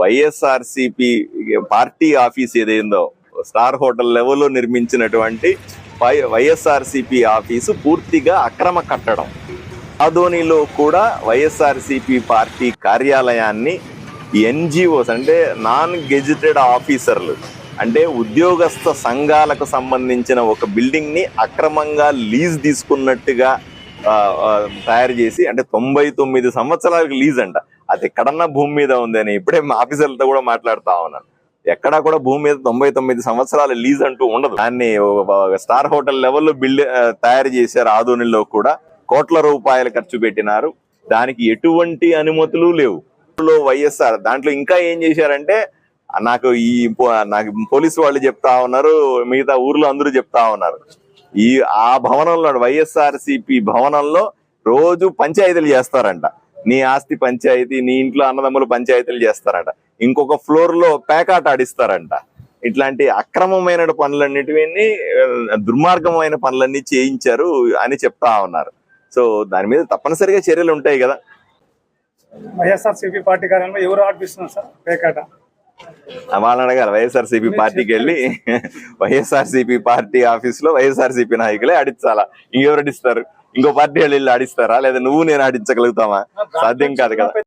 YSRCP party office ఏదైందో star hotel లెవెల్లో నిర్మించినటువంటి వైఎస్ఆర్సిపి ఆఫీసు పూర్తిగా అక్రమ కట్టడం. ఆదోనిలో కూడా వైఎస్ఆర్సిపి పార్టీ కార్యాలయాన్ని ఎన్జిఓస్ అంటే నాన్ గెజిటెడ్ ఆఫీసర్లు అంటే ఉద్యోగస్థ సంఘాలకు సంబంధించిన ఒక బిల్డింగ్ని అక్రమంగా లీజ్ తీసుకున్నట్టుగా తయారు చేసి అంటే తొంభై తొమ్మిది సంవత్సరాలకు లీజ్ అంట. అది ఎక్కడన్నా భూమి మీద ఉందని ఇప్పుడే మా ఆఫీసర్లతో కూడా మాట్లాడుతా ఉన్నాను. ఎక్కడా కూడా భూమి మీద తొంభై తొమ్మిది సంవత్సరాల లీజ్ అంటూ ఉండదు. దాన్ని ఒక స్టార్ హోటల్ లెవెల్లో బిల్డ్ తయారు చేశారు ఆదోనిలో కూడా. కోట్ల రూపాయలు ఖర్చు పెట్టినారు. దానికి ఎటువంటి అనుమతులు లేవు. వైఎస్ఆర్ దాంట్లో ఇంకా ఏం చేశారంటే నాకు ఈ నాకు పోలీసు వాళ్ళు చెప్తా ఉన్నారు మిగతా ఊర్లో అందరూ చెప్తా ఉన్నారు. ఈ ఆ భవనంలో వైఎస్ఆర్ సిపి భవనంలో రోజు పంచాయతీలు చేస్తారంట. నీ ఆస్తి పంచాయతీ నీ ఇంట్లో అన్నదమ్ములు పంచాయతీలు చేస్తారంట. ఇంకొక ఫ్లోర్లో పేకాట ఆడిస్తారంట. ఇట్లాంటి అక్రమమైన పనులన్నిటిని ఆ, దుర్మార్గమైన పనులన్నీ చేయించారు అని చెప్తా ఉన్నారు. సో దాని మీద తప్పనిసరిగా చర్యలు ఉంటాయి కదా. వైఎస్ఆర్సీపీ పార్టీ కార్యాలయంలో ఎవరు ఆడిపిస్తున్నారు సార్ పేకాట? వాళ్ళని అడగాలి వైఎస్ఆర్సీపీ పార్టీకి వెళ్ళి వైఎస్ఆర్సీపీ పార్టీ ఆఫీస్లో వైఎస్ఆర్సీపీ నాయకులే ఆడించాలా ఇంకెవరు ఆడిస్తారు? ఇంకో పార్టీ వాళ్ళు వెళ్ళి ఆడిస్తారా? లేదా నువ్వు నేను ఆడించగలుగుతామా? సాధ్యం కాదు కదా.